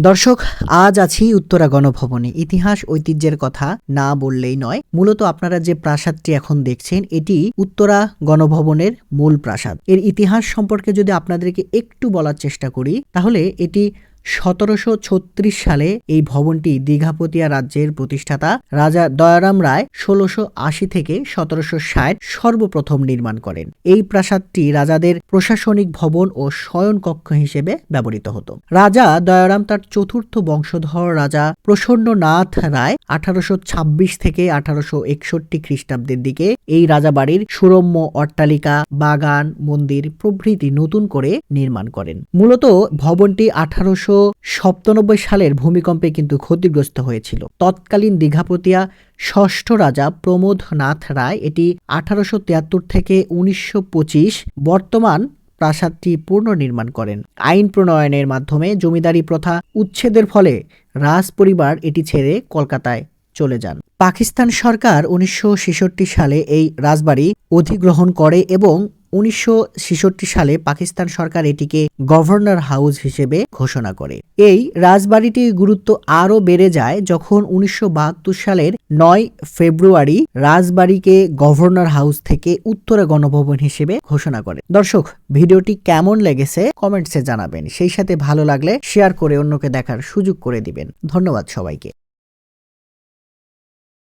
দর্শক, আজ আছি উত্তরা গণভবনে। ইতিহাস, ঐতিহ্যের কথা না বললেই নয়। মূলত আপনারা যে প্রাসাদটি এখন দেখছেন, এটি উত্তরা গণভবনের মূল প্রাসাদ। এর ইতিহাস সম্পর্কে যদি আপনাদেরকে একটু বলার চেষ্টা করি, তাহলে এটি সতেরোশো ছত্রিশ সালে এই ভবনটি দীঘাপতিয়া রাজ্যের প্রতিষ্ঠাতা রাজা দয়ারাম রায় ষোলোশো আশি থেকে সতেরোশো ষাট সর্বপ্রথম নির্মাণ করেন। এই প্রাসাদটি রাজাদের প্রশাসনিক ভবন ও শয়নকক্ষ হিসেবে ব্যবহৃত হতো। রাজা দয়ারাম তার চতুর্থ বংশধর রাজা প্রসন্ননাথ রায় আঠারোশো ছাব্বিশ থেকে আঠারোশো একষট্টি খ্রিস্টাব্দের দিকে এই রাজাবাড়ির সুরম্য অট্টালিকা, বাগান, মন্দির প্রভৃতি নতুন করে নির্মাণ করেন। মূলত ভবনটি আঠারোশো সপ্তানব্বই সালের ভূমিকম্পে কিন্তু ক্ষতিগ্রস্ত হয়েছিল। তৎকালীন দীঘাপতিয়া ষষ্ঠ রাজা প্রমোদনাথ রায় এটি আঠারোশো তিয়াত্তর থেকে উনিশশো পঁচিশ বর্তমান প্রাসাদটি পুনর্নির্মাণ করেন। আইন প্রণয়নের মাধ্যমে জমিদারি প্রথা উচ্ছেদের ফলে রাজ পরিবার এটি ছেড়ে কলকাতায় চলে যান। পাকিস্তান সরকার উনিশশো ছেষট্টি সালে এই রাজবাড়ি অধিগ্রহণ করে এবং উনিশশো ছেষট্টি সালে পাকিস্তান সরকার এটিকে গভর্নর হাউস হিসেবে ঘোষণা করে। এই রাজবাড়িটির গুরুত্ব আরও বেড়ে যায় যখন উনিশশো বাহাত্তর সালের নয় ফেব্রুয়ারি রাজবাড়িকে গভর্নর হাউস থেকে উত্তরা গণভবন হিসেবে ঘোষণা করে। দর্শক, ভিডিওটি কেমন লেগেছে কমেন্টসে জানাবেন। সেই সাথে ভালো লাগলে শেয়ার করে অন্যকে দেখার সুযোগ করে দিবেন। ধন্যবাদ সবাইকে।